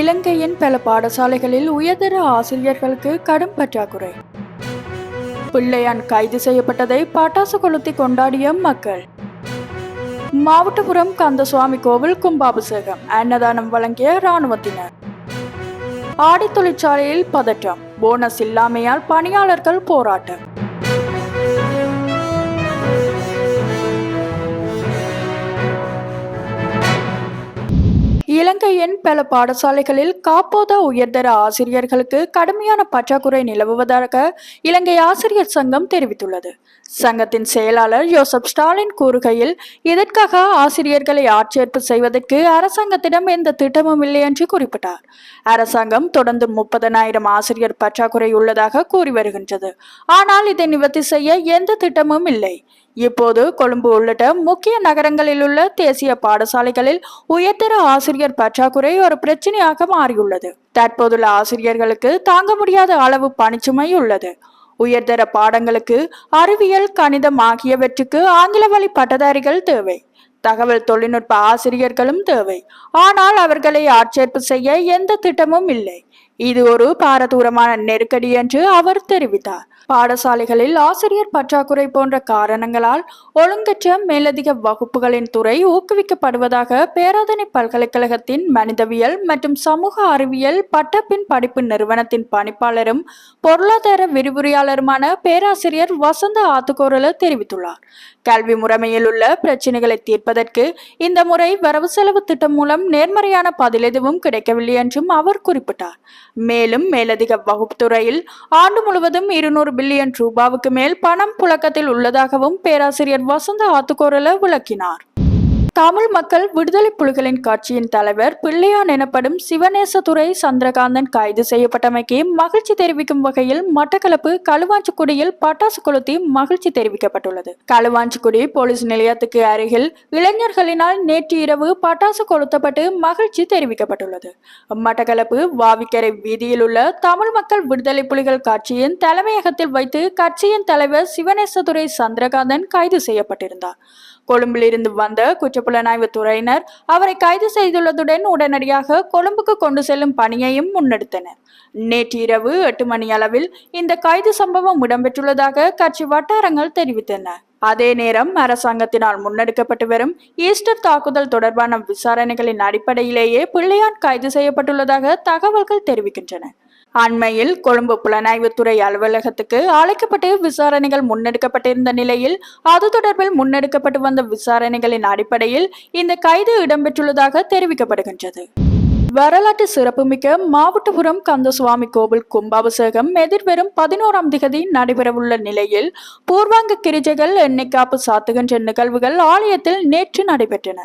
இலங்கையின் பல பாடசாலைகளில் உயர்தர ஆசிரியர்களுக்கு கடும் பற்றாக்குறை. பிள்ளையான் கைது செய்யப்பட்டதை பட்டாசு கொளுத்தி கொண்டாடிய மக்கள். மாவட்டபுரம் கந்தசுவாமி கோவில் கும்பாபிஷேகம் அன்னதானம் வழங்கிய இராணுவத்தினர். ஆடி தொழிற்சாலையில் பதற்றம் போனஸ் இல்லாமையால் பணியாளர்கள் போராட்டம். இலங்கையின் பல பாடசாலைகளில் காப்போத உயர்தர ஆசிரியர்களுக்கு கடுமையான பற்றாக்குறை நிலவுவதாக இலங்கை ஆசிரியர் சங்கம் தெரிவித்துள்ளது. சங்கத்தின் செயலாளர் யோசப் ஸ்டாலின் கூறுகையில் இதற்காக ஆசிரியர்களை ஆட்சேர்ப்பு செய்வதற்கு அரசாங்கத்திடம் எந்த திட்டமும் இல்லை என்று குறிப்பிட்டார். அரசாங்கம் தொடர்ந்து முப்பதனாயிரம் ஆசிரியர் பற்றாக்குறை உள்ளதாக கூறி வருகின்றது. ஆனால் இதை நிவர்த்தி செய்ய எந்த திட்டமும் இல்லை. இப்போது கொழும்பு உள்ளிட்ட முக்கிய நகரங்களில் உள்ள தேசிய பாடசாலைகளில் உயர்தர ஆசிரியர் பற்றாக்குறை ஒரு பிரச்சனையாக மாறியுள்ளது. தற்போதுள்ள ஆசிரியர்களுக்கு தாங்க முடியாத அளவு பணிச்சுமை உள்ளது. உயர்தர பாடங்களுக்கு அறிவியல் கணிதம் ஆகியவற்றுக்கு ஆங்கில வழி பட்டதாரிகள் தேவை. தகவல் தொழில்நுட்ப ஆசிரியர்களும் தேவை. ஆனால் அவர்களை ஆட்சேர்ப்பு செய்ய எந்த திட்டமும் இல்லை. இது ஒரு பாரதூரமான நெருக்கடி என்று அவர் தெரிவித்தார். பாடசாலைகளில் ஆசிரியர் பற்றாக்குறை போன்ற காரணங்களால் ஒழுங்கற்ற மேலதிக வகுப்புகளின் துறை ஊக்குவிக்கப்படுவதாக பேராதனை பல்கலைக்கழகத்தின் மனிதவியல் மற்றும் சமூக அறிவியல் பட்டப்பின் படிப்பு நிறுவனத்தின் பணிப்பாளரும் பொருளாதார விரிவுரையாளருமான பேராசிரியர் வசந்த ஆத்துக்கோரல தெரிவித்துள்ளார். கல்வி முறைமையில் உள்ள பிரச்சினைகளை தீர்ப்பதற்கு இந்த முறை வரவு செலவு திட்டம் மூலம் நேர்மறையான பதில் எதுவும் கிடைக்கவில்லை என்றும் அவர் குறிப்பிட்டார். மேலும் மேலதிக வகுப்புத்துறையில் ஆண்டு முழுவதும் இருநூறு பில்லியன் ரூபாவுக்கு மேல் பணம் புழக்கத்தில் உள்ளதாகவும் பேராசிரியர் வசந்த ஆத்துக்கோரல விளக்கினார். தமிழ் மக்கள் விடுதலை புலிகளின் கட்சியின் தலைவர் பிள்ளையான் எனப்படும் சிவநேசதுரை சந்திரகாந்தன் கைது செய்யப்பட்டமைக்கு மகிழ்ச்சி தெரிவிக்கும் வகையில் மட்டக்களப்பு களுவாஞ்சிக்குடியில் பட்டாசு கொளுத்தி மகிழ்ச்சி தெரிவிக்கப்பட்டுள்ளது. களுவாஞ்சிக்குடி போலீஸ் நிலையத்துக்கு அருகில் இளைஞர்களினால் நேற்று இரவு பட்டாசு கொளுத்தப்பட்டு மகிழ்ச்சி தெரிவிக்கப்பட்டுள்ளது. மட்டக்களப்பு வாவிக்கரை வீதியில் உள்ள தமிழ் மக்கள் விடுதலை புலிகள் கட்சியின் தலைமையகத்தில் வைத்து கட்சியின் தலைவர் சிவநேசதுரை சந்திரகாந்தன் கைது செய்யப்பட்டிருந்தார். கொழும்பிலிருந்து வந்த குற்றப்புலனாய்வு துறையினர் அவரை கைது செய்துள்ளதுடன் உடனடியாக கொழும்புக்கு கொண்டு செல்லும் பணியையும் முன்னெடுத்தனர். நேற்று இரவு எட்டு மணி அளவில் இந்த கைது சம்பவம் இடம்பெற்றுள்ளதாக கட்சி வட்டாரங்கள் தெரிவித்தன. அதே நேரம் அரசாங்கத்தினால் முன்னெடுக்கப்பட்டு வரும் ஈஸ்டர் தாக்குதல் தொடர்பான விசாரணைகளின் அடிப்படையிலேயே பிள்ளையான் கைது செய்யப்பட்டுள்ளதாக தகவல்கள் தெரிவிக்கின்றன. அண்மையில் கொழும்பு புலனாய்வுத்துறை அலுவலகத்துக்கு அழைக்கப்பட்டு விசாரணைகள் முன்னெடுக்கப்பட்டிருந்த நிலையில் அது தொடர்பில் முன்னெடுக்கப்பட்டு வந்த விசாரணைகளின் அடிப்படையில் இந்த கைது இடம்பெற்றுள்ளதாக தெரிவிக்கப்படுகின்றது. வரலாற்று சிறப்புமிக்க மாவட்டபுரம் கந்தசுவாமி கோவில் கும்பாபிஷேகம் எதிர்வரும் பதினோராம் திகதி நடைபெறவுள்ள நிலையில் பூர்வாங்க கிரிஜைகள் எண்ணெய் காப்பு சாத்துகின்ற நிகழ்வுகள் ஆலயத்தில் நேற்று நடைபெற்றன.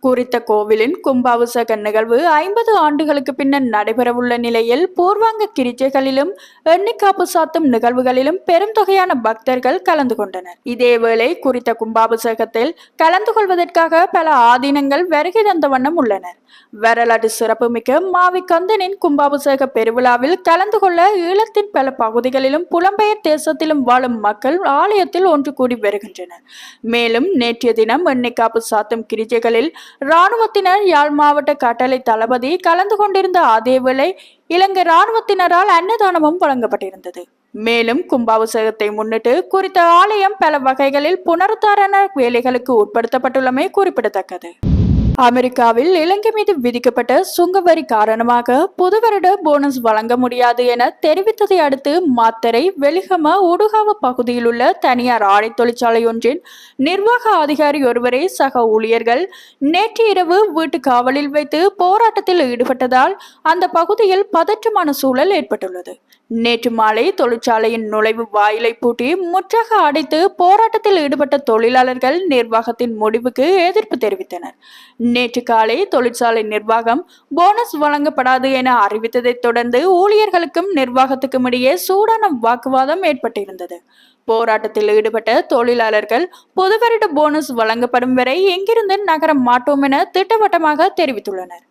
குறித்த கோவிலின் கும்பாபிஷேக நிகழ்வு ஐம்பது ஆண்டுகளுக்கு பின்னர் நடைபெறவுள்ள நிலையில் பூர்வாங்க கிரிஜைகளிலும் எண்ணிக்காப்பு சாத்தும் நிகழ்வுகளிலும் பெரும் தொகையான பக்தர்கள் கலந்து கொண்டனர். இதேவேளை குறித்த கும்பாபிஷேகத்தில் கலந்து கொள்வதற்காக பல ஆதீனங்கள் வருகை தந்த வண்ணம் உள்ளனர். வரலாற்று சிறப்புமிக்க மாவி கந்தனின் கும்பாபிஷேக பெருவிழாவில் கலந்து கொள்ள ஈழத்தின் பல பகுதிகளிலும் புலம்பெயர் தேசத்திலும் வாழும் மக்கள் ஆலயத்தில் ஒன்று கூடி வருகின்றனர். மேலும் நேற்றைய தினம் எண்ணிக்காப்பு சாத்தும் கிரிஜைகளில் இராணுவத்தினர் யாழ் மாவட்ட கட்டளை தளபதி கலந்து கொண்டிருந்த அதேவேளை இலங்கை இராணுவத்தினரால் அன்னதானமும் வழங்கப்பட்டிருந்தது. மேலும் கும்பாபிஷேகத்தை முன்னிட்டு குறித்த ஆலயம் பல வகைகளில் புனருத்தாரண வேலைகளுக்கு உட்படுத்தப்பட்டுள்ளமை குறிப்பிடத்தக்கது. அமெரிக்காவில் இலங்கை மீது விதிக்கப்பட்ட சுங்க வரி காரணமாக புது வருட போனஸ் வழங்க முடியாது என தெரிவித்ததை அடுத்து மாத்தரை வெளிகம உடுகாவ பகுதியில் உள்ள தனியார் ஆடை தொழிற்சாலை ஒன்றின் நிர்வாக அதிகாரி ஒருவரை சக ஊழியர்கள் நேற்று இரவு வீட்டு காவலில் வைத்து போராட்டத்தில் ஈடுபட்டதால் அந்த பகுதியில் பதற்றமான சூழல் ஏற்பட்டுள்ளது. நேற்று மாலை தொழிற்சாலையின் நுழைவு வாயிலை பூட்டி முற்றாக அடைத்து போராட்டத்தில் ஈடுபட்ட தொழிலாளர்கள் நிர்வாகத்தின் முடிவுக்கு எதிர்ப்பு தெரிவித்தனர். நேற்று காலை தொழிற்சாலை நிர்வாகம் போனஸ் வழங்கப்படாது என அறிவித்ததைத் தொடர்ந்து ஊழியர்களுக்கும் நிர்வாகத்துக்கும் இடையே சூடான வாக்குவாதம் ஏற்பட்டிருந்தது. போராட்டத்தில் ஈடுபட்ட தொழிலாளர்கள் பொது வருட போனஸ் வழங்கப்படும் வரை எங்கிருந்து நகர மாட்டோம் என திட்டவட்டமாக தெரிவித்துள்ளனர்.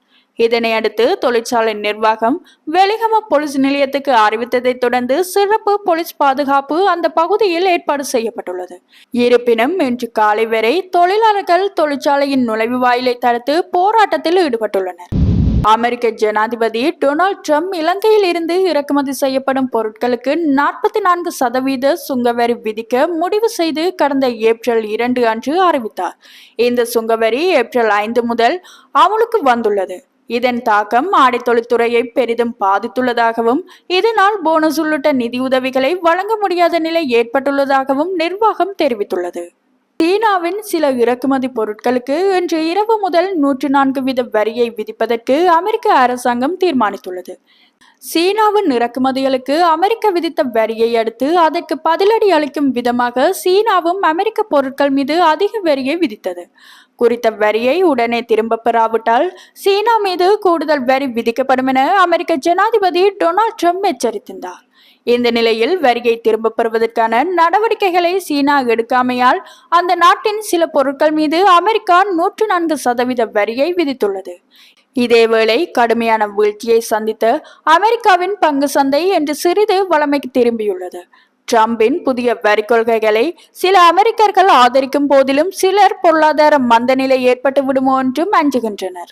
இதனை அடுத்து தொழிற்சாலை நிர்வாகம் வெளிகம போலீஸ் நிலையத்துக்கு அறிவித்ததைத் தொடர்ந்து சிறப்பு போலீஸ் பாதுகாப்பு அந்த பகுதியில் ஏற்பாடு செய்யப்பட்டுள்ளது. இருப்பினும் இன்று காலை வரை தொழிலாளர்கள் தொழிற்சாலையின் நுழைவு வாயிலை தடுத்து போராட்டத்தில் ஈடுபட்டுள்ளனர். அமெரிக்க ஜனாதிபதி டொனால்ட் ட்ரம்ப் இலங்கையில் இருந்து இறக்குமதி செய்யப்படும் பொருட்களுக்கு நாற்பத்தி நான்கு சதவீத சுங்கவரி விதிக்க முடிவு செய்து கடந்த ஏப்ரல் இரண்டு அன்று அறிவித்தார். இந்த சுங்கவரி ஏப்ரல் ஐந்து முதல் அமலுக்கு வந்துள்ளது. இதன் தாக்கம் ஆடைத்தொழில்துறையை பெரிதும் பாதித்துள்ளதாகவும் இதனால் போனஸ் உள்ளிட்ட நிதியுதவிகளை வழங்க முடியாத நிலை ஏற்பட்டுள்ளதாகவும் நிர்வாகம் தெரிவித்துள்ளது. சீனாவின் சில இறக்குமதி பொருட்களுக்கு இன்று இரவு முதல் நூற்றி நான்கு வீத வரியை விதிப்பதற்கு அமெரிக்க அரசாங்கம் தீர்மானித்துள்ளது. சீனாவின் இறக்குமதிகளுக்கு அமெரிக்க விதித்த வரியை அடுத்து அதற்கு பதிலடி அளிக்கும் விதமாக சீனாவும் அமெரிக்க பொருட்கள் மீது அதிக வரியை விதித்தது. குறித்த வரியை உடனே திரும்ப பெறாவிட்டால் சீனா மீது கூடுதல் வரி விதிக்கப்படும் என அமெரிக்க ஜனாதிபதி டொனால்ட் ட்ரம்ப் எச்சரித்திருந்தார். இந்த நிலையில் வரியை திரும்பப் பெறுவதற்கான நடவடிக்கைகளை சீனா எடுக்காமையால் அந்த நாட்டின் சில பொருட்கள் மீது அமெரிக்கா நூற்று நான்கு சதவீத வரியை விதித்துள்ளது. இதேவேளை கடுமையான வீழ்ச்சியை சந்தித்த அமெரிக்காவின் பங்கு சந்தை என்று சிறிது வளமைக்கு திரும்பியுள்ளது. டிரம்பின் புதிய வரி கொள்கைகளை சில அமெரிக்கர்கள் ஆதரிக்கும் போதிலும் சிலர் பொருளாதார மந்தநிலை ஏற்பட்டு விடுமோ என்றும் அஞ்சுகின்றனர்.